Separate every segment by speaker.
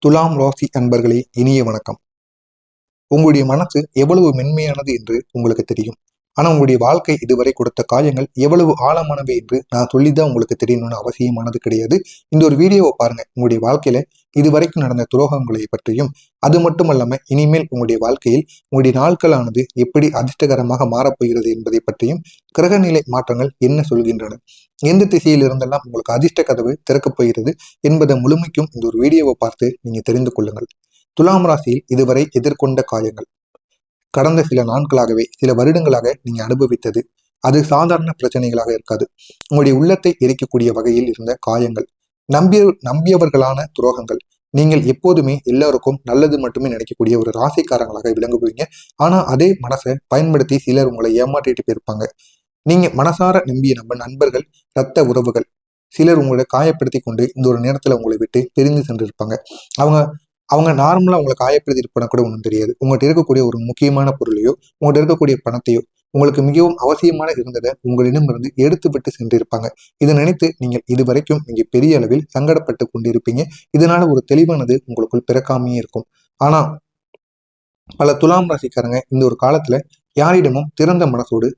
Speaker 1: துலாம் ராசி அன்பர்களே இனிய வணக்கம். உங்களுடைய மனசு எவ்வளவு மென்மையானது என்று உங்களுக்கு தெரியும். ஆனால் உங்களுடைய வாழ்க்கை இதுவரை கொடுத்த காயங்கள் எவ்வளவு ஆழமானவை என்று நான் சொல்லிதான் உங்களுக்கு தெரியணும்னு அவசியமானது கிடையாது. இந்த ஒரு வீடியோவை பாருங்க. உங்களுடைய வாழ்க்கையில இதுவரைக்கும் நடந்த துரோகங்களை பற்றியும் அது மட்டும் இல்லாம இனிமேல் உங்களுடைய வாழ்க்கையில் உங்களுடைய நாட்களானது எப்படி அதிர்ஷ்டகரமாக மாறப்போகிறது என்பதை பற்றியும் கிரகநிலை மாற்றங்கள் என்ன சொல்கின்றன எந்த திசையில் இருந்தெல்லாம் உங்களுக்கு அதிர்ஷ்ட கதவு திறக்கப் போகிறது என்பதை முழுமைக்கும் இந்த ஒரு வீடியோவை பார்த்து நீங்க தெரிந்து கொள்ளுங்கள். துலாம் ராசியில் இதுவரை எதிர்கொண்ட காயங்கள். கடந்த சில நாட்களாகவே சில வருடங்களாக நீங்க அனுபவித்தது. அது சாதாரண பிரச்சனைகளாக இருக்காது. உங்களுடைய உள்ளத்தை எரிக்கக்கூடிய வகையில் இருந்த காயங்கள் நம்பிய நம்பியவர்களான துரோகங்கள் நீங்கள் எப்போதுமே எல்லாருக்கும் நல்லது மட்டுமே நினைக்கக்கூடிய ஒரு ராசிக்காரங்களாக விளங்குவீங்க. ஆனா அதே மனசை பயன்படுத்தி சிலர் உங்களை ஏமாற்றிட்டு போயிருப்பாங்க. நீங்க மனசார நம்பிய நம்ம நண்பர்கள் ரத்த உறவுகள் சிலர் உங்களை காயப்படுத்தி கொண்டு இந்த ஒரு நேரத்துல உங்களை விட்டு பிரிந்து சென்றிருப்பாங்க. அவங்க அவங்க நார்மலாக அவங்களை காயப்படுத்தி போனால் கூட ஒன்றும் தெரியாது. உங்கள்கிட்ட இருக்கக்கூடிய ஒரு முக்கியமான பொருளையோ உங்கள்கிட்ட இருக்கக்கூடிய பணத்தையோ உங்களுக்கு மிகவும் அவசியமான இருந்ததை உங்களிடமிருந்து எடுத்து விட்டு சென்றிருப்பாங்க. இதை நினைத்து நீங்கள் இதுவரைக்கும் நீங்க பெரிய அளவில் சங்கடப்பட்டு கொண்டிருப்பீங்க. இதனால ஒரு தெளிவானது உங்களுக்குள் பிறக்காமையே இருக்கும். ஆனா பல துலாம் ராசிக்காரங்க இந்த ஒரு காலத்துல யாரிடமும் திறந்த மனசோடு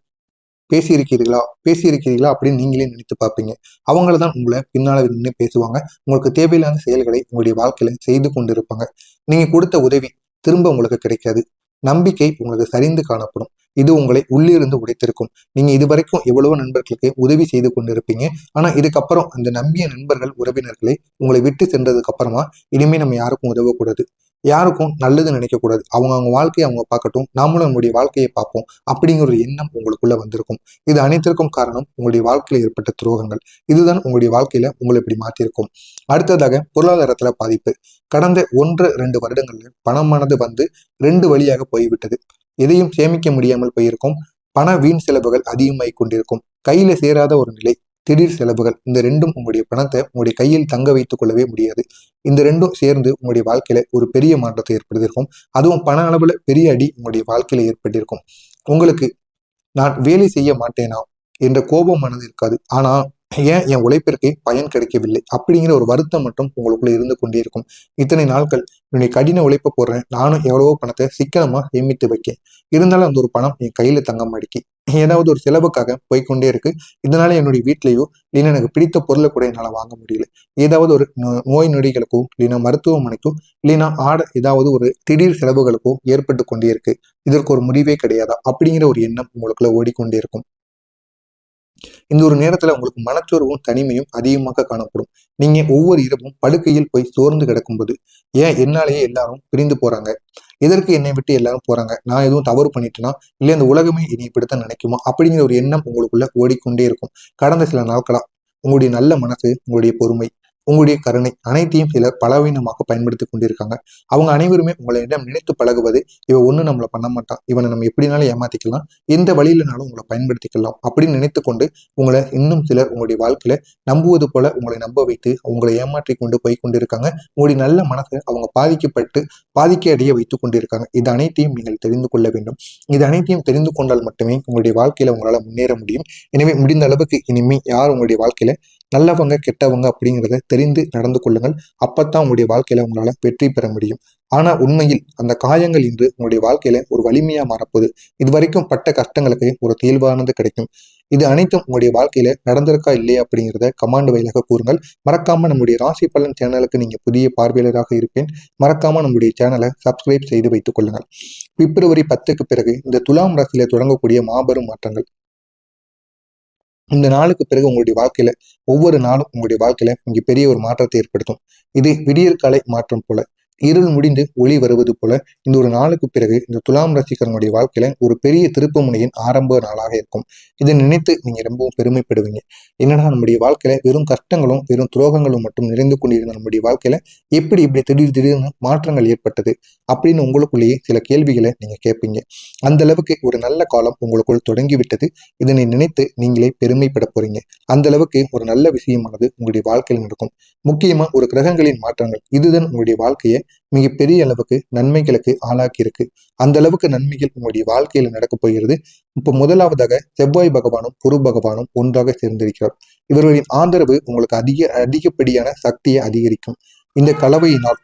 Speaker 1: பேசியிருக்கிறீர்களா பேசியிருக்கிறீர்களா அப்படின்னு நீங்களே நினைத்து பார்ப்பீங்க. அவங்கள தான் உங்களை பின்னால் நின்று பேசுவாங்க. உங்களுக்கு தேவையில்லாத செயல்களை உங்களுடைய வாழ்க்கையில செய்து கொண்டிருப்பாங்க. நீங்க கொடுத்த உதவி திரும்ப உங்களுக்கு கிடைக்காது. நம்பிக்கை உங்களுக்கு சரிந்து காணப்படும். இது உங்களை உள்ளிருந்து உடைத்திருக்கும். நீங்க இதுவரைக்கும் எவ்வளவோ நண்பர்களுக்கு உதவி செய்து கொண்டிருப்பீங்க. ஆனா இதுக்கப்புறம் அந்த நம்பிய நண்பர்கள் உறவினர்களை உங்களை விட்டு சென்றதுக்கு அப்புறமா இனிமே நம்ம யாருக்கும் உதவக்கூடாது. யாருக்கும் நல்லது நினைக்கக்கூடாது. அவங்க அவங்க வாழ்க்கையை அவங்க பார்க்கட்டும் நாமளும் நம்முடைய வாழ்க்கையை பார்ப்போம் அப்படிங்கிற ஒரு எண்ணம் உங்களுக்குள்ள வந்திருக்கும். இது அனைத்திற்கும் காரணம் உங்களுடைய வாழ்க்கையில் ஏற்பட்ட துரோகங்கள். இதுதான் உங்களுடைய வாழ்க்கையில உங்களை இப்படி மாற்றிருக்கும் அடுத்ததாக பொருளாதாரத்துல பாதிப்பு. கடந்த ஒன்று ரெண்டு வருடங்கள்ல பணமானது வந்து ரெண்டு வழியாக போய்விட்டது. எதையும் சேமிக்க முடியாமல் போயிருக்கும். பண வீண் செலவுகள் அதிகமாகிக் கொண்டிருக்கும். கையில சேராத ஒரு நிலை. திடீர் செலவுகள் இந்த ரெண்டும் உங்களுடைய பணத்தை உங்களுடைய கையில் தங்க வைத்துக் கொள்ளவே முடியாது. இந்த ரெண்டும் சேர்ந்து உங்களுடைய வாழ்க்கையில ஒரு பெரிய மாற்றத்தை ஏற்படுத்தியிருக்கும். அதுவும் பண அளவுல பெரிய அடி உங்களுடைய வாழ்க்கையில ஏற்பட்டிருக்கும். உங்களுக்கு நான் வேலை செய்ய மாட்டேனா? என்ற கோபமானது இருக்காது. ஆனா ஏன் என் உழைப்பிற்கு பயன் கிடைக்கவில்லை? அப்படிங்கிற ஒரு வருத்தம் மட்டும் உங்களுக்குள்ள இருந்து கொண்டே இருக்கும். இத்தனை நாட்கள் என்னுடைய கடின உழைப்ப போடுறேன். நானும் எவ்வளவோ பணத்தை சிக்கனமா சேமித்து வைக்கேன். இருந்தாலும் அந்த ஒரு பணம் என் கையில தங்க மாடிக்கு ஏதாவது ஒரு செலவுக்காக போய்கொண்டே இருக்கு. இதனால என்னுடைய வீட்லயோ இல்லைன்னா எனக்கு பிடித்த பொருளை கூட என்னால் வாங்க முடியல. ஏதாவது ஒரு நோய் நொடிகளுக்கோ இல்லைன்னா மருத்துவமனைக்கோ இல்லைன்னா ஆட ஏதாவது ஒரு திடீர் செலவுகளுக்கோ ஏற்பட்டு கொண்டே இருக்கு. இதற்கு ஒரு முடிவே கிடையாதா? அப்படிங்கிற ஒரு எண்ணம் உங்களுக்குள்ள ஓடிக்கொண்டே இருக்கும். இந்த ஒரு நேரத்துல உங்களுக்கு மனச்சோர்வும் தனிமையும் அதிகமாக காணப்படும். நீங்க ஒவ்வொரு இரவும் படுக்கையில் போய் சோர்ந்து கிடக்கும்போது ஏன் என்னாலேயே எல்லாரும் பிரிந்து போறாங்க? எதற்கு என்னை விட்டு எல்லாரும் போறாங்க? நான் எதுவும் தவறு பண்ணிட்டேனா? இல்லை இந்த உலகமே இனி இப்படித்தான் நினைக்குமா? அப்படிங்கிற ஒரு எண்ணம் உங்களுக்குள்ள ஓடிக்கொண்டே இருக்கும். கடந்த சில நாட்களா உங்களுடைய நல்ல மனசு உங்களுடைய பொறுமை. உங்களுடைய கருணை அனைத்தையும் சிலர் பலவீனமாக பயன்படுத்தி கொண்டிருக்காங்க. அவங்க அனைவருமே உங்களிடம் நினைத்து பழகுவது இவன் ஒண்ணு நம்மளை பண்ண மாட்டான் இவனை நம்ம எப்படினாலும் ஏமாத்திக்கலாம். எந்த வழியிலனாலும் உங்களை பயன்படுத்திக்கலாம். அப்படின்னு நினைத்து கொண்டு உங்களை இன்னும் சிலர் உங்களுடைய வாழ்க்கையில நம்புவது போல உங்களை நம்ப வைத்து உங்களை ஏமாற்றி கொண்டு போய் கொண்டிருக்காங்க. உங்களுடைய நல்ல மனசை அவங்க பாதிக்கப்பட்டு பாதிக்க அடைய வைத்துக் கொண்டிருக்காங்க. இது அனைத்தையும் நீங்கள் தெரிந்து கொள்ள வேண்டும். இது அனைத்தையும் தெரிந்து கொண்டால் மட்டுமே உங்களுடைய வாழ்க்கையில உங்களால் முன்னேற முடியும். எனவே முடிந்த அளவுக்கு இனிமே யார் உங்களுடைய வாழ்க்கையில நல்லவங்க கெட்டவங்க அப்படிங்கிறத தெரிந்து நடந்து கொள்ளுங்கள். அப்பத்தான் உங்களுடைய வாழ்க்கையில உங்களால வெற்றி பெற முடியும். ஆனா உண்மையில் அந்த காயங்கள் இன்று உங்களுடைய வாழ்க்கையில ஒரு வலிமையா மாறப்போகுது. இது வரைக்கும் பட்ட கஷ்டங்களுக்கு ஒரு தீர்வானது கிடைக்கும். இது அனைத்தும் உங்களுடைய வாழ்க்கையில நடந்திருக்கா இல்லையா அப்படிங்கிறத கமாண்ட் வயலாக கூறுங்கள். மறக்காம நம்முடைய ராசி பலன் சேனலுக்கு நீங்க புதிய பார்வையாளராக இருப்பேன். மறக்காம நம்முடைய சேனலை சப்ஸ்கிரைப் செய்து வைத்துக் கொள்ளுங்கள். பிப்ரவரி பத்துக்கு பிறகு இந்த துலாம் ராசியில தொடங்கக்கூடிய மாபெரும் மாற்றங்கள். இந்த நாளுக்கு பிறகு உங்களுடைய வாழ்க்கையில ஒவ்வொரு நாளும் உங்களுடைய வாழ்க்கையில இங்கே பெரிய ஒரு மாற்றத்தை ஏற்படுத்தும். இது விடியற்காலை மாற்றம் போல. இருள் முடிந்து ஒளி வருவது போல இந்த ஒரு நாளுக்கு பிறகு இந்த துலாம் ரசிகர்களுடைய வாழ்க்கையில ஒரு பெரிய திருப்பு முனையின் ஆரம்ப நாளாக இருக்கும். இதை நினைத்து நீங்க ரொம்பவும் பெருமைப்படுவீங்க. என்னடா நம்முடைய வாழ்க்கையில வெறும் கஷ்டங்களும் வெறும் துரோகங்களும் மட்டும் நிறைந்து கொண்டிருந்த நம்முடைய வாழ்க்கையில எப்படி இப்படி திடீர் திடீர்னு மாற்றங்கள் ஏற்பட்டது அப்படின்னு உங்களுக்குள்ளேயே சில கேள்விகளை நீங்க கேட்பீங்க. அந்த அளவுக்கு ஒரு நல்ல காலம் உங்களுக்குள் தொடங்கிவிட்டது. இதனை நினைத்து நீங்களே பெருமைப்பட போறீங்க. அந்த அளவுக்கு ஒரு நல்ல விஷயமானது உங்களுடைய வாழ்க்கையில் நடக்கும். முக்கியமா ஒரு கிரகங்களின் மாற்றங்கள். இதுதான் உங்களுடைய வாழ்க்கையை மிகப்பெரிய அளவுக்கு நன்மைகளுக்கு ஆளாக்கி இருக்கு. அந்த அளவுக்கு நன்மைகள் உங்களுடைய வாழ்க்கையில நடக்க போகிறது. இப்போ முதலாவதாக செவ்வாய் பகவானும் குரு பகவானும் ஒன்றாக சேர்ந்திருக்கிறார். இவர்களின் ஆதரவு உங்களுக்கு அதிக அதிகப்படியான சக்தியை அதிகரிக்கும். இந்த கலவையினால்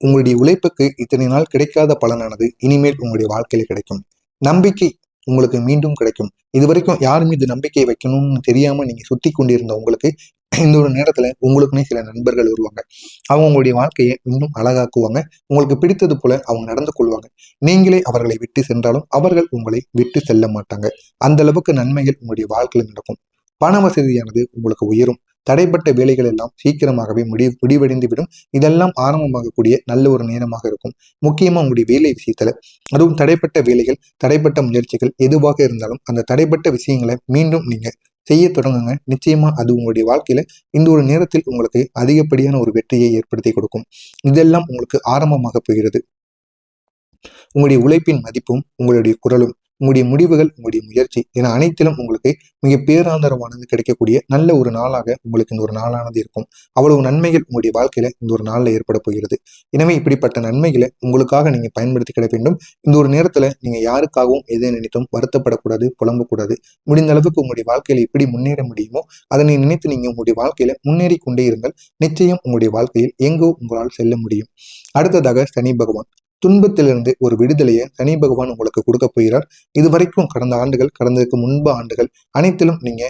Speaker 1: உங்களுடைய உழைப்புக்கு இத்தனை நாள் கிடைக்காத பலனானது இனிமேல் உங்களுடைய வாழ்க்கையில கிடைக்கும். நம்பிக்கை உங்களுக்கு மீண்டும் கிடைக்கும். இது வரைக்கும் யார் மீது நம்பிக்கை வைக்கணும்னு தெரியாம நீங்க சுத்தி கொண்டிருந்த உங்களுக்கு இந்த ஒரு நேரத்தில் உங்களுக்குன்னே சில நண்பர்கள் வருவாங்க. அவங்க உங்களுடைய வாழ்க்கையை இன்னும் அழகாக்குவாங்க. உங்களுக்கு பிடித்தது போல அவங்க நடந்து கொள்வாங்க. நீங்களே அவர்களை விட்டு சென்றாலும் அவர்கள் உங்களை விட்டு செல்ல மாட்டாங்க. அந்த அளவுக்கு நன்மைகள் உங்களுடைய வாழ்க்கையில் நடக்கும். பண வசதியானது உங்களுக்கு உயரும். தடைப்பட்ட வேலைகள் எல்லாம் சீக்கிரமாகவே முடி முடிவடைந்து விடும் இதெல்லாம் ஆரம்பமாகக்கூடிய நல்ல ஒரு நேரமாக இருக்கும். முக்கியமாக உங்களுடைய வேலை விஷயத்தில். அதுவும் தடைப்பட்ட வேலைகள் தடைப்பட்ட முயற்சிகள் எதுவாக இருந்தாலும் அந்த தடைப்பட்ட விஷயங்களை மீண்டும் நீங்கள் செய்ய தொடங்குங்க. நிச்சயமா அது உங்களுடைய வாழ்க்கையில இந்த ஒரு நேரத்தில் உங்களுக்கு அதிகப்படியான ஒரு வெற்றியை ஏற்படுத்தி கொடுக்கும். இதெல்லாம் உங்களுக்கு ஆரம்பமாக போகிறது. உங்களுடைய உழைப்பின் மதிப்பும் உங்களுடைய குரலும் உங்களுடைய முடிவுகள் உங்களுடைய முயற்சி என அனைத்திலும் உங்களுக்கு மிக பேராந்தரமானது கிடைக்கக்கூடிய நல்ல ஒரு நாளாக உங்களுக்கு இந்த ஒரு நாளானது இருக்கும். அவ்வளவு நன்மைகள் உங்களுடைய வாழ்க்கையில இந்த ஒரு நாளில் ஏற்பட போகிறது. எனவே இப்படிப்பட்ட நன்மைகளை உங்களுக்காக நீங்க பயன்படுத்திக்கிட வேண்டும். இந்த ஒரு நேரத்துல நீங்க யாருக்காகவும் எதை நினைத்தும் வருத்தப்படக்கூடாது புலம்பக்கூடாது. முடிந்த அளவுக்கு உங்களுடைய வாழ்க்கையில எப்படி முன்னேற முடியுமோ அதனை நினைத்து நீங்க உங்களுடைய வாழ்க்கையில முன்னேறி கொண்டே இருங்கள். நிச்சயம் உங்களுடைய வாழ்க்கையில் எங்கோ உங்களால் செல்ல முடியும். அடுத்ததாக சனி பகவான். துன்பத்திலிருந்து ஒரு விடுதலையை சனி பகவான் உங்களுக்கு கொடுக்க போகிறார். இது வரைக்கும் கடந்த ஆண்டுகள் கடந்ததுக்கு முன்பு ஆண்டுகள் அனைத்திலும் நீங்க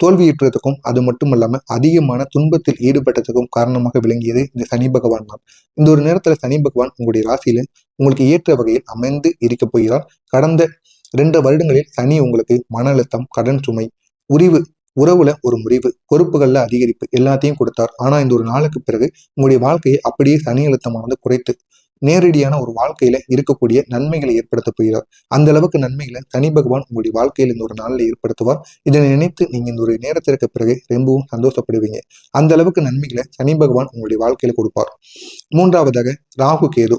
Speaker 1: தோல்வியுற்றதுக்கும் அது மட்டும் இல்லாம அதிகமான துன்பத்தில் ஈடுபட்டதுக்கும் காரணமாக விளங்கியது இந்த சனி பகவான் தான். இந்த ஒரு நேரத்துல சனி பகவான் உங்களுடைய ராசியில உங்களுக்கு ஏற்ற வகையில் அமைந்து இருக்க போகிறார். கடந்த ரெண்டு வருடங்களில் சனி உங்களுக்கு மன அழுத்தம் கடன் சுமை உரிவு உறவுல ஒரு முறிவு பொறுப்புகள்ல அதிகரிப்பு எல்லாத்தையும் கொடுத்தார். ஆனா இந்த ஒரு நாளுக்கு பிறகு உங்களுடைய வாழ்க்கையை அப்படியே சனி அழுத்தமானது குறைத்து நேரடியான ஒரு வாழ்க்கையில இருக்கக்கூடிய நன்மைகளை ஏற்படுத்த போகிறார். அந்த அளவுக்கு நன்மைகளை தனி பகவான் உங்களுடைய வாழ்க்கையில் இந்த ஒரு நாளில் ஏற்படுத்துவார். இதனை நினைத்து நீங்க இந்த ஒரு நேரத்திற்கு பிறகு ரொம்பவும் சந்தோஷப்படுவீங்க. அந்த அளவுக்கு நன்மைகளை சனி பகவான் உங்களுடைய வாழ்க்கையில கொடுப்பார். மூன்றாவதாக ராகு கேது.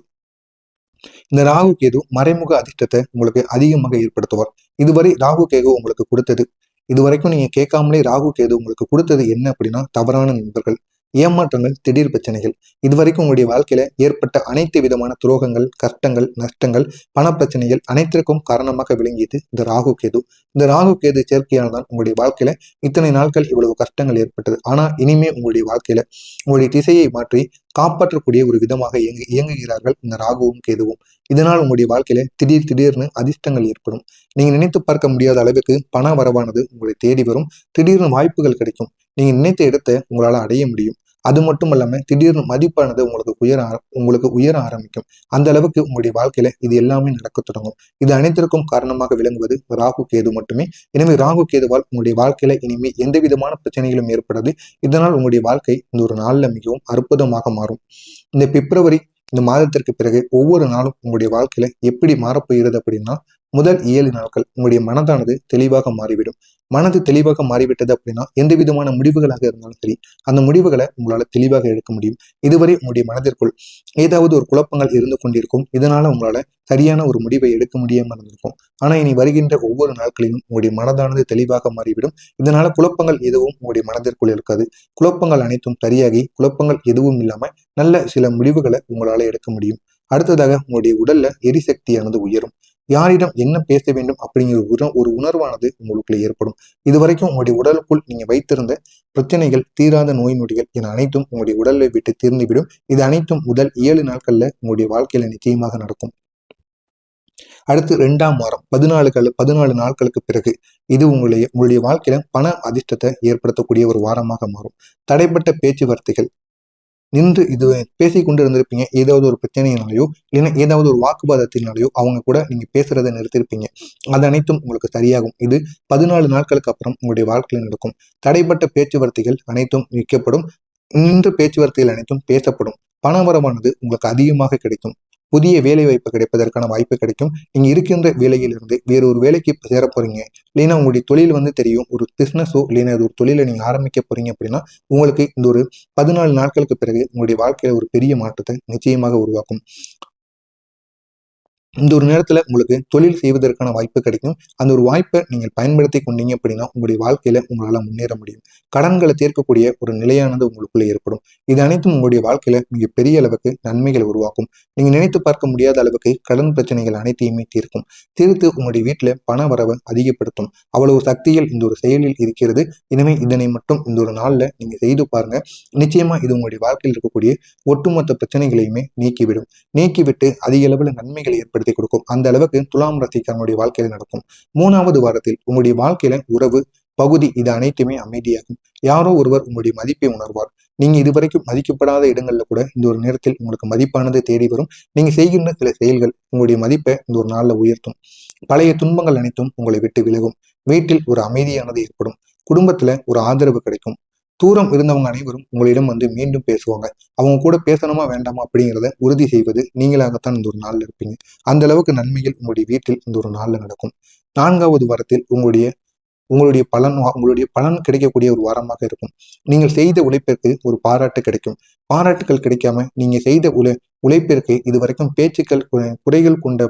Speaker 1: இந்த ராகு கேது மறைமுக அதிர்ஷ்டத்தை உங்களுக்கு அதிகமாக ஏற்படுத்துவார். இதுவரை ராகு கேது உங்களுக்கு கொடுத்தது இதுவரைக்கும் நீங்க கேட்காமலே ராகு கேது உங்களுக்கு கொடுத்தது என்ன அப்படின்னா தவறான நண்பர்கள். ஏமாற்றங்கள் திடீர் பிரச்சனைகள். இதுவரைக்கும் உங்களுடைய வாழ்க்கையில ஏற்பட்ட அனைத்து விதமான துரோகங்கள் கஷ்டங்கள் நஷ்டங்கள் பணப்பிரச்சனைகள் அனைத்திற்கும் காரணமாக விளங்கியது இந்த ராகு கேது. இந்த ராகு கேது சேர்க்கையால்தான் உங்களுடைய வாழ்க்கையில இத்தனை நாட்கள் இவ்வளவு கஷ்டங்கள் ஏற்பட்டது. ஆனா இனிமே உங்களுடைய வாழ்க்கையில உங்களுடைய திசையை மாற்றி காப்பாற்றக்கூடிய ஒரு விதமாக இயங்கு இயங்குகிறார்கள் இந்த ராகுவும் கேதுவும். இதனால் உங்களுடைய வாழ்க்கையில திடீர் திடீர்னு அதிர்ஷ்டங்கள் ஏற்படும். நீங்க நினைத்து பார்க்க முடியாத அளவுக்கு பண வரவானது உங்களை தேடி வரும். திடீர்னு வாய்ப்புகள் கிடைக்கும். நீங்க நினைத்த இடத்தை உங்களால அடைய முடியும். அது மட்டும் இல்லாம திடீர்னு மதிப்பானது உங்களுக்கு உயர உங்களுக்கு உயர ஆரம்பிக்கும். அந்த அளவுக்கு உங்களுடைய வாழ்க்கையில இது எல்லாமே நடக்க தொடங்கும். இது அனைத்திற்கும் காரணமாக விளங்குவது ராகு கேது மட்டுமே. எனவே ராகு கேதுவால் உங்களுடைய வாழ்க்கையில இனிமே எந்த விதமான பிரச்சனைகளும் ஏற்படாது. இதனால் உங்களுடைய வாழ்க்கை இந்த ஒரு நாள்ல மிகவும் அற்புதமாக மாறும். இந்த பிப்ரவரி இந்த மாதத்திற்கு பிறகு ஒவ்வொரு நாளும் உங்களுடைய வாழ்க்கையில எப்படி மாறப்போகிறது அப்படின்னா முதல் ஏழு நாட்கள் உங்களுடைய மனதானது தெளிவாக மாறிவிடும். மனது தெளிவாக மாறிவிட்டது அப்படின்னா எந்த விதமான முடிவுகளாக இருந்தாலும் சரி அந்த முடிவுகளை உங்களால தெளிவாக எடுக்க முடியும். இதுவரை உங்களுடைய மனதிற்குள் ஏதாவது ஒரு குழப்பங்கள் இருந்து கொண்டிருக்கும். இதனால உங்களால சரியான ஒரு முடிவை எடுக்க முடியாம இருந்திருக்கும். ஆனா இனி வருகின்ற ஒவ்வொரு நாட்களிலும் உங்களுடைய மனதானது தெளிவாக மாறிவிடும். இதனால குழப்பங்கள் எதுவும் உங்களுடைய மனதிற்குள் இருக்காது. குழப்பங்கள் அனைத்தும் சரியாகி குழப்பங்கள் எதுவும் இல்லாம நல்ல சில முடிவுகளை உங்களால எடுக்க முடியும். அடுத்ததாக உங்களுடைய உடல்ல எரிசக்தியானது உயரும். யாரிடம் என்ன பேச வேண்டும் அப்படிங்கிற ஒரு ஒரு உணர்வானது உங்களுக்குள்ள ஏற்படும். இதுவரைக்கும் உங்களுடைய உடலுக்குள் நீங்க வைத்திருந்த பிரச்சனைகள் தீராத நோய் நொடிகள் என அனைத்தும் உங்களுடைய உடலை விட்டு தீர்ந்துவிடும். இது அனைத்தும் முதல் ஏழு நாட்கள்ல உங்களுடைய வாழ்க்கையில நிச்சயமாக நடக்கும். அடுத்து ரெண்டாம் வாரம் பதினாலு பதினாலு நாட்களுக்கு பிறகு இது உங்களுடைய உங்களுடைய வாழ்க்கையில பண அதிர்ஷ்டத்தை ஏற்படுத்தக்கூடிய ஒரு வாரமாக மாறும். தடைப்பட்ட பேச்சுவார்த்தைகள் நின்று இது பேசி கொண்டு இருந்திருப்பீங்க ஏதாவது ஒரு பிரச்சனையினாலையோ இல்லைன்னா ஏதாவது ஒரு வாக்குவாதத்தினாலையோ அவங்க கூட நீங்கள் பேசுறதை நிறுத்திருப்பீங்க. அது அனைத்தும் உங்களுக்கு சரியாகும். இது பதினாலு நாட்களுக்கு அப்புறம் உங்களுடைய வாழ்க்கையில் நடக்கும். தடைப்பட்ட பேச்சுவார்த்தைகள் அனைத்தும் நிற்கப்படும் நின்று பேச்சுவார்த்தைகள் அனைத்தும் பேசப்படும். பணவரவானது உங்களுக்கு அதிகமாக கிடைக்கும். புதிய வேலை வாய்ப்பு கிடைப்பதற்கான வாய்ப்பு கிடைக்கும். நீங்க இருக்கின்ற வேலையிலிருந்து வேற ஒரு வேலைக்கு சேர போறீங்க. இல்லைன்னா உங்களுடைய தொழில் வந்து தெரியும். ஒரு பிசினஸோ இல்லைன்னா ஒரு தொழிலை நீங்க ஆரம்பிக்க போறீங்க அப்படின்னா உங்களுக்கு இந்த ஒரு பதினாலு நாட்களுக்கு பிறகு உங்களுடைய வாழ்க்கையில ஒரு பெரிய மாற்றத்தை நிச்சயமாக உருவாக்கும். இந்த ஒரு நேரத்தில் உங்களுக்கு தொழில் செய்வதற்கான வாய்ப்பு கிடைக்கும். அந்த ஒரு வாய்ப்பை நீங்கள் பயன்படுத்தி கொண்டீங்க அப்படின்னா உங்களுடைய வாழ்க்கையில உங்களால் முன்னேற முடியும். கடன்களை தீர்க்கக்கூடிய ஒரு நிலையானது உங்களுக்குள்ளே ஏற்படும். இது அனைத்தும் உங்களுடைய வாழ்க்கையில மிக பெரிய அளவுக்கு நன்மைகளை உருவாக்கும். நீங்க நினைத்து பார்க்க முடியாத அளவுக்கு கடன் பிரச்சனைகள் அனைத்தையுமே தீர்க்கும். தீர்த்து உங்களுடைய வீட்டில் பண வரவை அதிகப்படுத்தும். அவ்வளவு சக்தியில் இந்த ஒரு செயலில் இருக்கிறது. எனவே இதனை மட்டும் இந்த ஒரு நாளில் நீங்க செய்து பாருங்க. நிச்சயமா இது உங்களுடைய வாழ்க்கையில் இருக்கக்கூடிய ஒட்டுமொத்த பிரச்சனைகளையுமே நீக்கிவிடும். நீக்கிவிட்டு அதிக அளவில் நன்மைகளை ஏற்படுத்தி கொடுக்கும். அந்த அளவுக்கு துலாம் ராசிக்காரனுடைய வாழ்க்கையில நடக்கும். மூணாவது வாரத்தில் உங்களுடைய வாழ்க்கையில உறவு பகுதி இது அனைத்துமே அமைதியாகும். யாரோ ஒருவர் உங்களுடைய மதிப்பை உணர்வார். நீங்க இதுவரைக்கும் மதிக்கப்படாத இடங்கள்ல கூட இந்த ஒரு நேரத்தில் உங்களுக்கு மதிப்பானது தேடி வரும். நீங்க செய்கின்ற சில செயல்கள் உங்களுடைய மதிப்பை இந்த ஒரு நாள்ல உயர்த்தும். பழைய துன்பங்கள் அனைத்தும் உங்களை விட்டு விலகும். வீட்டில் ஒரு அமைதியானது ஏற்படும். குடும்பத்துல ஒரு ஆதரவு கிடைக்கும். தூரம் இருந்தவங்க அனைவரும் உங்களிடம் வந்து மீண்டும் பேசுவாங்க. அவங்க கூட பேசணுமா வேண்டாமா அப்படிங்கிறத உறுதி செய்வது நீங்களாகத்தான் இந்த ஒரு நாள்ல இருப்பீங்க. அந்த அளவுக்கு நன்மைகள் உங்களுடைய வீட்டில் இந்த ஒரு நாளில் நடக்கும். நான்காவது வாரத்தில் உங்களுடைய உங்களுடைய பலன் உங்களுடைய பலன் கிடைக்கக்கூடிய ஒரு வாரமாக இருக்கும். நீங்கள் செய்த உழைப்பிற்கு ஒரு பாராட்டு கிடைக்கும். பாராட்டுகள் கிடைக்காம நீங்க செய்த உழை உழைப்பிற்கு இதுவரைக்கும் பேச்சுக்கள் குறைகள் கொண்ட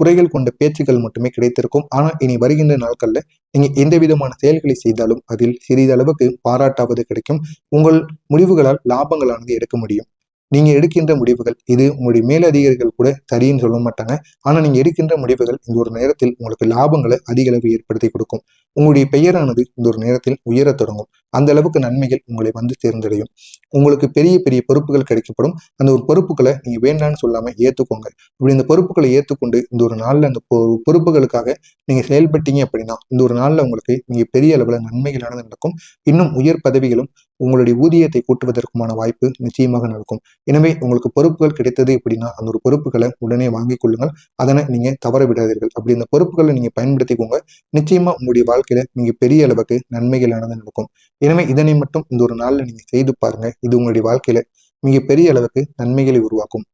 Speaker 1: குறைகள் கொண்ட பேச்சுக்கள் மட்டுமே கிடைத்திருக்கும். ஆனா இனி வருகின்ற நாட்கள்ல நீங்க எந்த விதமான செயல்களை செய்தாலும் அதில் சிறிதளவுக்கு பாராட்டாவது கிடைக்கும். உங்கள் முடிவுகளால் லாபங்களானது எடுக்க முடியும். நீங்க எடுக்கின்ற முடிவுகள் இது உங்களுடைய மேலதிகாரிகள் கூட சரின்னு சொல்ல மாட்டாங்க. ஆனா நீங்க எடுக்கின்ற முடிவுகள் இந்த ஒரு நேரத்தில் உங்களுக்கு லாபங்களை அதிக அளவு ஏற்படுத்தி கொடுக்கும். உங்களுடைய பெயரானது இந்த ஒரு நேரத்தில் உயரத் தொடங்கும். அந்த அளவுக்கு நன்மைகள் உங்களை வந்து சேர்ந்தடையும் உங்களுக்கு பெரிய பெரிய பொறுப்புகள் கிடைக்கப்படும். அந்த ஒரு பொறுப்புகளை நீங்க வேண்டாம்னு சொல்லாம ஏத்துக்கோங்க. இப்படி இந்த பொறுப்புகளை ஏத்துக்கொண்டு இந்த ஒரு நாள்ல அந்த பொ- பொறுப்புகளுக்காக நீங்க செயல்பட்டீங்க அப்படின்னா இந்த ஒரு நாள்ல உங்களுக்கு நீங்க பெரிய அளவுல நன்மைகளானது நடக்கும். இன்னும் உயர் பதவிகளும் உங்களுடைய ஊதியத்தை கூட்டுவதற்குமான வாய்ப்பு நிச்சயமாக நடக்கும். எனவே உங்களுக்கு பொறுப்புகள் கிடைத்தது அப்படின்னா அந்த ஒரு பொறுப்புகளை உடனே வாங்கிக் கொள்ளுங்கள். அதனை நீங்க தவற விடாதீர்கள். அப்படி இந்த பொறுப்புகளை நீங்க பயன்படுத்திக்கோங்க. நிச்சயமா உங்களுடைய வாழ்க்கையில நீங்க பெரிய அளவுக்கு நன்மைகளானது நடக்கும். எனவே இதனை மட்டும் இந்த ஒரு நாள்ல நீங்க செய்து பாருங்க. இது உங்களுடைய வாழ்க்கையில மிக பெரிய அளவுக்கு நன்மைகளை உருவாக்கும்.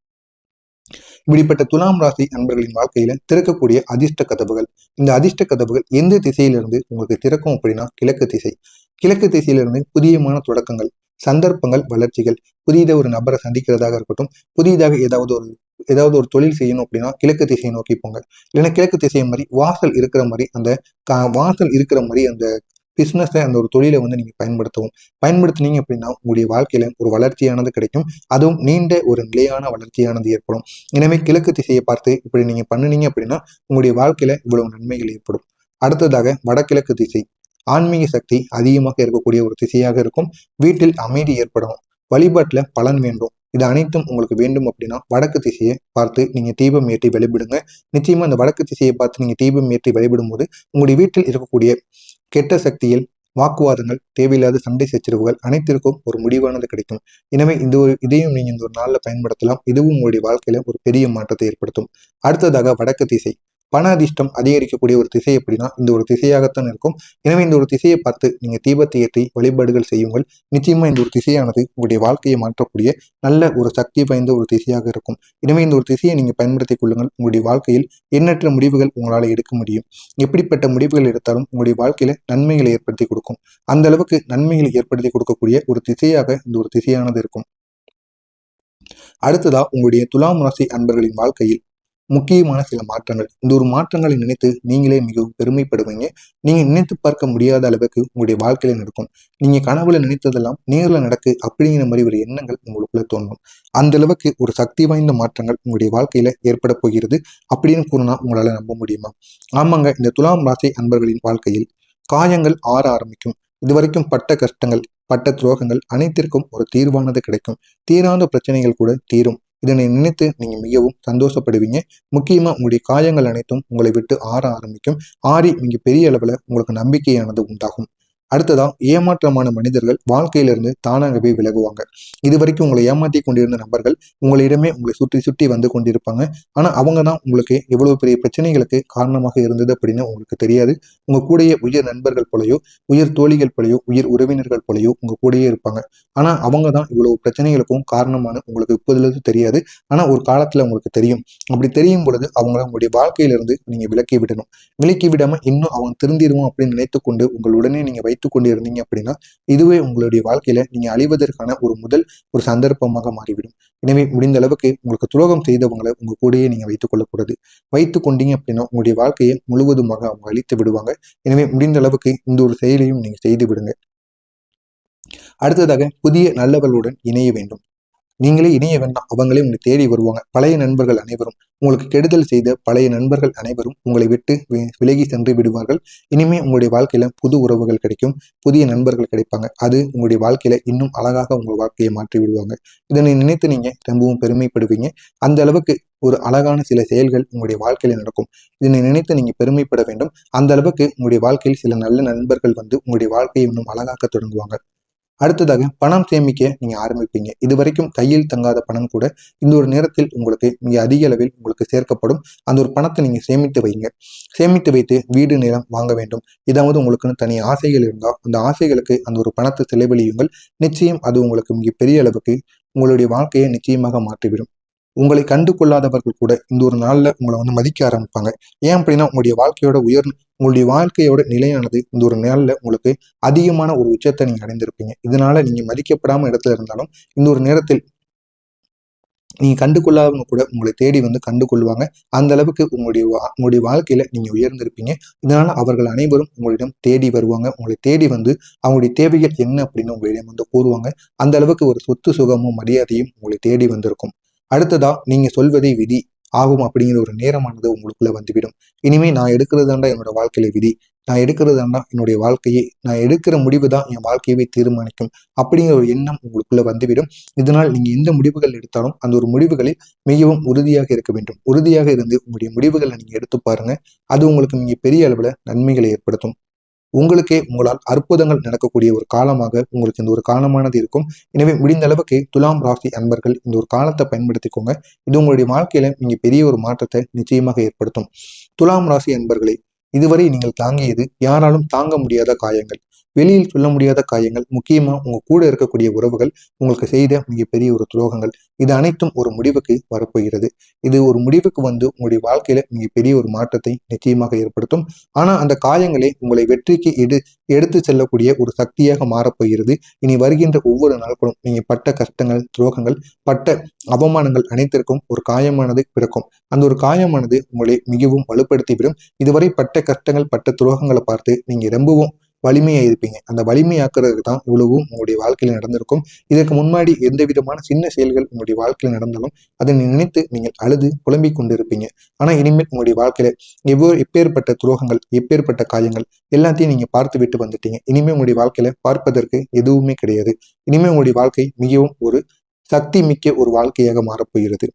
Speaker 1: இப்படிப்பட்ட துலாம் ராசி நண்பர்களின் வாழ்க்கையில திறக்கக்கூடிய அதிர்ஷ்ட கதவுகள். இந்த அதிர்ஷ்ட கதவுகள் எந்த திசையிலிருந்து உங்களுக்கு திறக்கும் அப்படின்னா கிழக்கு திசை. கிழக்கு திசையிலிருந்து புதியமான தொடக்கங்கள் சந்தர்ப்பங்கள் வளர்ச்சிகள் புதியதாக ஒரு நபரை சந்திக்கிறதாக இருக்கட்டும் புதிதாக ஏதாவது ஒரு ஏதாவது ஒரு தொழில் செய்யணும் அப்படின்னா கிழக்கு திசையை நோக்கி போங்க இல்லைன்னா கிழக்கு திசை மாதிரி வாசல் இருக்கிற மாதிரி அந்த கா- வாசல் இருக்கிற மாதிரி அந்த பிஸ்னஸை அந்த ஒரு தொழிலை வந்து நீங்கள் பயன்படுத்தவும். பயன்படுத்துனீங்க அப்படின்னா உங்களுடைய வாழ்க்கையில ஒரு வளர்ச்சியானது கிடைக்கும். அதுவும் நீண்ட ஒரு நிலையான வளர்ச்சியானது ஏற்படும். எனவே கிழக்கு திசையை பார்த்து இப்படி நீங்கள் பண்ணுனீங்க அப்படின்னா உங்களுடைய வாழ்க்கையில இவ்வளவு நன்மைகள் ஏற்படும். அடுத்ததாக வடகிழக்கு திசை. ஆன்மீக சக்தி அதிகமாக இருக்கக்கூடிய ஒரு திசையாக இருக்கும். வீட்டில் அமைதி ஏற்படும் வழிபாட்டில் பலன் வேண்டும். இது அனைத்தும் உங்களுக்கு வேண்டும் அப்படின்னா வடக்கு திசையை பார்த்து நீங்கள் தீபம் ஏற்றி வழிபடுங்க. நிச்சயமா அந்த வடக்கு திசையை பார்த்து நீங்க தீபம் ஏற்றி வழிபடும் போது உங்களுடைய வீட்டில் இருக்கக்கூடிய கெட்ட சக்தியில் வாக்குவாதங்கள் தேவையில்லாத சண்டை சச்சரவுகள் அனைத்திற்கும் ஒரு முடிவானது கிடைக்கும். எனவே இந்த ஒரு இதையும் நீங்கள் இந்த ஒரு நாளில் பயன்படுத்தலாம். இதுவும் உங்களுடைய வாழ்க்கையில ஒரு பெரிய மாற்றத்தை ஏற்படுத்தும். அடுத்ததாக வடக்கு திசை. பண அதிர்ஷ்டம் அதிகரிக்கக்கூடிய ஒரு திசை எப்படின்னா இந்த ஒரு திசையாகத்தான் இருக்கும். எனவே இந்த ஒரு திசையை பார்த்து நீங்க தீபத்தை ஏற்றி வழிபாடுகள் செய்யுங்கள். நிச்சயமா இந்த ஒரு திசையானது உங்களுடைய வாழ்க்கையை மாற்றக்கூடிய நல்ல ஒரு சக்தி வாய்ந்த ஒரு திசையாக இருக்கும். எனவே இந்த ஒரு திசையை நீங்க பயன்படுத்திக் கொள்ளுங்கள். உங்களுடைய வாழ்க்கையில் எண்ணற்ற முடிவுகள் உங்களால் எடுக்க முடியும். எப்படிப்பட்ட முடிவுகள் எடுத்தாலும் உங்களுடைய வாழ்க்கையில நன்மைகளை ஏற்படுத்தி கொடுக்கும். அந்த அளவுக்கு நன்மைகளை ஏற்படுத்தி கொடுக்கக்கூடிய ஒரு திசையாக இந்த ஒரு திசையானது இருக்கும். அடுத்ததா உங்களுடைய துலாம் ராசி அன்பர்களின் வாழ்க்கையில் முக்கியமான சில மாற்றங்கள். இந்த ஒரு மாற்றங்களை நினைத்து நீங்களே மிகவும் பெருமைப்படுவீங்க. நீங்க நினைத்து பார்க்க முடியாத அளவுக்கு உங்களுடைய வாழ்க்கையில நடக்கும். நீங்க கனவுல நினைத்ததெல்லாம் நேரில் நடக்கு அப்படிங்கிற மாதிரி ஒரு எண்ணங்கள் உங்களுக்குள்ள தோன்றும். அந்த அளவுக்கு ஒரு சக்தி வாய்ந்த மாற்றங்கள் உங்களுடைய வாழ்க்கையில ஏற்பட போகிறது அப்படின்னு கூறினா உங்களால நம்ப முடியுமா? ஆமாங்க இந்த துலாம் ராசி அன்பர்களின் வாழ்க்கையில் காயங்கள் ஆற ஆரம்பிக்கும். இதுவரைக்கும் பட்ட கஷ்டங்கள் பட்ட துரோகங்கள் அனைத்திற்கும் ஒரு தீர்வானது கிடைக்கும். தீராத பிரச்சனைகள் கூட தீரும். இதனை நினைத்து நீங்க மிகவும் சந்தோஷப்படுவீங்க. முக்கியமா உங்களுடைய காயங்கள் அனைத்தும் உங்களை விட்டு ஆற ஆரம்பிக்கும். ஆறி மிக பெரிய அளவுல உங்களுக்கு நம்பிக்கையானது உண்டாகும். அடுத்ததா ஏமாற்றமான மனிதர்கள் வாழ்க்கையிலிருந்து தானாகவே விலகுவாங்க. இது வரைக்கும் உங்களை ஏமாத்தி கொண்டிருந்த நபர்கள் உங்களிடமே உங்களை சுற்றி சுற்றி வந்து கொண்டிருப்பாங்க. ஆனா அவங்க தான் உங்களுக்கு எவ்வளவு பெரிய பிரச்சனைகளுக்கு காரணமாக இருந்தது அப்படின்னு உங்களுக்கு தெரியாது. உங்க கூடயே உயர் நண்பர்கள் போலயோ உயர் தோழிகள் போலயோ உயர் உறவினர்கள் போலயோ உங்க கூடயே இருப்பாங்க. ஆனா அவங்க தான் இவ்வளவு பிரச்சனைகளுக்கும் காரணமான உங்களுக்கு இப்போதுலேருந்து தெரியாது. ஆனா ஒரு காலத்துல உங்களுக்கு தெரியும். அப்படி தெரியும் பொழுது அவங்கள உங்களுடைய வாழ்க்கையிலிருந்து நீங்க விலக்கி விடணும். விலக்கி விடாம இன்னும் அவங்க திருந்திடுவோம் அப்படின்னு நினைத்து கொண்டு உங்களுடனே நீங்க வை வைத்துக் கொண்டிருந்தீங்க அப்படின்னா இதுவே உங்களுடைய வாழ்க்கையில நீங்க அழிவதற்கான ஒரு முதல் ஒரு சந்தர்ப்பமாக மாறிவிடும். எனவே முடிந்த அளவுக்கு உங்களுக்கு துரோகம் செய்தவங்களை உங்க கூடயே நீங்க வைத்துக் கொள்ளக்கூடாது. வைத்துக் கொண்டீங்க அப்படின்னா உங்களுடைய வாழ்க்கையை முழுவதுமாக அவங்க அழித்து விடுவாங்க. எனவே முடிந்த அளவுக்கு இந்த ஒரு செயலையும் நீங்க செய்து விடுங்க. அடுத்ததாக புதிய நல்லவர்களுடன் இணைய வேண்டும். நீங்களே இணைய வேண்டாம் அவங்களே உங்களை தேடி வருவாங்க. பழைய நண்பர்கள் அனைவரும் உங்களுக்கு கெடுதல் செய்த பழைய நண்பர்கள் அனைவரும் உங்களை விட்டு விலகி சென்று விடுவார்கள். இனிமே உங்களுடைய வாழ்க்கையில புது உறவுகள் கிடைக்கும் புதிய நண்பர்கள் கிடைப்பாங்க. அது உங்களுடைய வாழ்க்கையில இன்னும் அழகாக உங்கள் வாழ்க்கையை மாற்றி விடுவாங்க. இதனை நினைத்து நீங்க ரொம்பவும் பெருமைப்படுவீங்க. அந்த அளவுக்கு ஒரு அழகான சில செயல்கள் உங்களுடைய வாழ்க்கையில நடக்கும். இதனை நினைத்து நீங்க பெருமைப்பட வேண்டும். அந்த அளவுக்கு உங்களுடைய வாழ்க்கையில் சில நல்ல நண்பர்கள் வந்து உங்களுடைய வாழ்க்கையை இன்னும் அழகாக்க தொடங்குவாங்க. அடுத்ததாக பணம் சேமிக்க நீங்கள் ஆரம்பிப்பீங்க. இது வரைக்கும் கையில் தங்காத பணம் கூட இந்த ஒரு நேரத்தில் உங்களுக்கு மிக அதிக அளவில் உங்களுக்கு சேர்க்கப்படும். அந்த ஒரு பணத்தை நீங்கள் சேமித்து வைங்க. சேமித்து வைத்து வீடு நிலம் வாங்க வேண்டும். இதாவது உங்களுக்குன்னு தனி ஆசைகள் இருந்தால் அந்த ஆசைகளுக்கு அந்த ஒரு பணத்தை செலவழியுங்கள். நிச்சயம் அது உங்களுக்கு மிக பெரிய அளவுக்கு உங்களுடைய வாழ்க்கையை நிச்சயமாக மாற்றிவிடும். உங்களை கண்டு கொள்ளாதவர்கள் கூட இந்த ஒரு நாளில் உங்களை வந்து மதிக்க ஆரம்பிப்பாங்க. ஏன் அப்படின்னா உங்களுடைய வாழ்க்கையோட உயர் உங்களுடைய வாழ்க்கையோட நிலையானது இந்த ஒரு நேரில் உங்களுக்கு அதிகமான ஒரு உச்சத்தை நீங்கள் அடைந்திருப்பீங்க. இதனால நீங்கள் மதிக்கப்படாமல் இடத்துல இருந்தாலும் இந்த ஒரு நேரத்தில் நீங்கள் கண்டு கொள்ளாதவங்க கூட உங்களை தேடி வந்து கண்டு கொள்வாங்க அந்த அளவுக்கு உங்களுடைய வா- உங்களுடைய வாழ்க்கையில நீங்கள் உயர்ந்திருப்பீங்க. இதனால அவர்கள் அனைவரும் உங்களிடம் தேடி வருவாங்க. உங்களை தேடி வந்து அவங்களுடைய தேவைகள் என்ன அப்படின்னு உங்களிடம் வந்து கூறுவாங்க. அந்த அளவுக்கு ஒரு சொத்து சுகமும் மரியாதையும் உங்களை தேடி வந்திருக்கும். அடுத்ததா நீங்கள் சொல்வதே விதி. ஆகும் அப்படிங்கிற ஒரு நேரமானது உங்களுக்குள்ள வந்துவிடும். இனிமே நான் எடுக்கிறதாண்டா என்னோட வாழ்க்கையில விதி. நான் எடுக்கிறதாண்டா என்னுடைய வாழ்க்கையை. நான் எடுக்கிற முடிவு தான் என் வாழ்க்கையவே தீர்மானிக்கும் அப்படிங்கிற ஒரு எண்ணம் உங்களுக்குள்ள வந்துவிடும். இதனால் நீங்க எந்த முடிவுகள் எடுத்தாலும் அந்த ஒரு முடிவுகளில் மிகவும் உறுதியாக இருக்க வேண்டும். உறுதியாக இருந்து உங்களுடைய முடிவுகளை நீங்க எடுத்து பாருங்க. அது உங்களுக்கு மிக பெரிய அளவுல நன்மைகளை ஏற்படுத்தும். உங்களுக்கே உங்களால் அற்புதங்கள் நடக்கக்கூடிய ஒரு காலமாக உங்களுக்கு இந்த ஒரு காலமானது இருக்கும். எனவே முடிந்த அளவுக்கு துலாம் ராசி அன்பர்கள் இந்த ஒரு காலத்தை பயன்படுத்திக்கோங்க. இது உங்களுடைய வாழ்க்கையில நீங்க பெரிய ஒரு மாற்றத்தை நிச்சயமாக ஏற்படுத்தும். துலாம் ராசி அன்பர்களே இதுவரை நீங்கள் தாங்கியது யாராலும் தாங்க முடியாத காயங்கள். வெளியில் சொல்ல முடியாத காயங்கள் முக்கியமா உங்க கூட இருக்கக்கூடிய உறவுகள் உங்களுக்கு செய்த மிகப்பெரிய ஒரு துரோகங்கள் இது அனைத்தும் ஒரு முடிவுக்கு வரப்போகிறது. இது ஒரு முடிவுக்கு வந்து உங்களுடைய வாழ்க்கையில மிகப்பெரிய ஒரு மாற்றத்தை நிச்சயமாக ஏற்படுத்தும். ஆனா அந்த காயங்களே உங்களை வெற்றிக்கு எடு எடுத்து செல்லக்கூடிய ஒரு சக்தியாக மாறப்போகிறது. இனி வருகின்ற ஒவ்வொரு நாட்களும் நீங்க பட்ட கஷ்டங்கள் துரோகங்கள் பட்ட அவமானங்கள் அனைத்திற்கும் ஒரு காயமானது பிறக்கும். அந்த ஒரு காயமானது உங்களை மிகவும் வலுப்படுத்திவிடும். இதுவரை பட்ட கஷ்டங்கள் பட்ட துரோகங்களை பார்த்து நீங்க ரொம்பவும் வலிமையாக இருப்பீங்க. அந்த வலிமையாக்குறதுக்கு தான் இவ்வளவும் உங்களுடைய வாழ்க்கையில் நடந்திருக்கும். இதற்கு முன்னாடி எந்த விதமான சின்ன செயல்கள் உங்களுடைய வாழ்க்கையில் நடந்தாலும் அதை நினைத்து நீங்கள் அழுது புலம்பிக் கொண்டிருப்பீங்க. ஆனால் இனிமேல் உங்களுடைய வாழ்க்கையில எவ்வளோ எப்பேற்பட்ட துரோகங்கள் எப்பேற்பட்ட காயங்கள் எல்லாத்தையும் நீங்கள் பார்த்து விட்டு வந்துட்டீங்க. இனிமேல் உங்களுடைய வாழ்க்கையில பார்ப்பதற்கு எதுவுமே கிடையாது. இனிமேல் உங்களுடைய வாழ்க்கை மிகவும் ஒரு சக்தி மிக்க ஒரு வாழ்க்கையாக மாறப்போகிறது.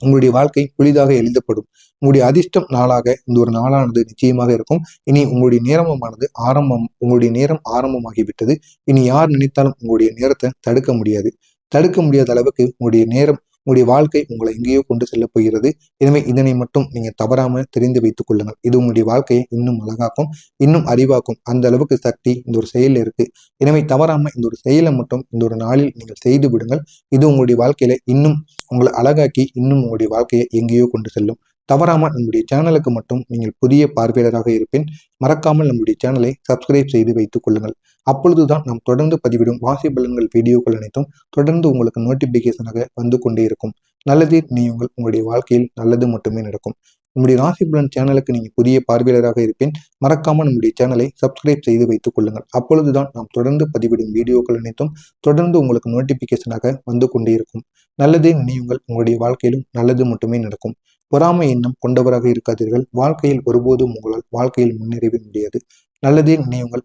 Speaker 1: உங்களுடைய வாழ்க்கை புதிதாக எழுதப்படும். உங்களுடைய அதிர்ஷ்டம் நாளாக இந்த ஒரு நாளானது நிச்சயமாக இருக்கும். இனி உங்களுடைய நேரமானது ஆரம்பம் உங்களுடைய நேரம் ஆரம்பமாகிவிட்டது. இனி யார் நினைத்தாலும் உங்களுடைய நேரத்தை தடுக்க முடியாது. தடுக்க முடியாத அளவுக்கு உங்களுடைய நேரம் உங்களுடைய வாழ்க்கை உங்களை எங்கேயோ கொண்டு செல்லப் போகிறது. எனவே இதனை மட்டும் நீங்க தவறாமல் தெரிந்து வைத்துக் கொள்ளுங்கள். இது உங்களுடைய வாழ்க்கையை இன்னும் அழகாக்கும் இன்னும் அறிவாக்கும். அந்த அளவுக்கு சக்தி இந்த ஒரு செயலில் இருக்கு. எனவே தவறாம இந்த ஒரு செயலை மட்டும் இந்த ஒரு நாளில் நீங்கள் செய்து விடுங்கள். இது உங்களுடைய வாழ்க்கையில இன்னும் உங்களை அழகாக்கி இன்னும் உங்களுடைய வாழ்க்கையை எங்கேயோ கொண்டு செல்லும். தவறாமல் நம்முடைய சேனலுக்கு மட்டும் நீங்கள் புதிய பார்வையாளராக இருப்பேன் மறக்காமல் நம்முடைய சேனலை சப்ஸ்கிரைப் செய்து வைத்துக் கொள்ளுங்கள். அப்பொழுதுதான் நாம் தொடர்ந்து பதிவிடும் வாசி பலன்கள் வீடியோக்கள் அனைத்தும் தொடர்ந்து உங்களுக்கு நோட்டிபிகேஷனாக வந்து கொண்டே இருக்கும். நல்லதே நீங்கள் உங்களுடைய வாழ்க்கையில் நல்லது மட்டுமே நடக்கும். நம்முடைய ராசி பலன் சேனலுக்கு நீங்கள் புதிய பார்வையாளராக இருப்பேன் மறக்காமல் நம்முடைய சேனலை சப்ஸ்கிரைப் செய்து வைத்துக் கொள்ளுங்கள். அப்பொழுதுதான் நாம் தொடர்ந்து பதிவிடும் வீடியோக்கள் அனைத்தும் தொடர்ந்து உங்களுக்கு நோட்டிபிகேஷனாக வந்து கொண்டே இருக்கும். நல்லதே நினைவுங்கள் உங்களுடைய வாழ்க்கையிலும் நல்லது மட்டுமே நடக்கும். பொறாமை எண்ணம் கொண்டவராக இருக்காதீர்கள். வாழ்க்கையில் ஒருபோதும் உங்களால் வாழ்க்கையில் முன்னேறவே முடியாது. நல்லதே நினைவுங்கள்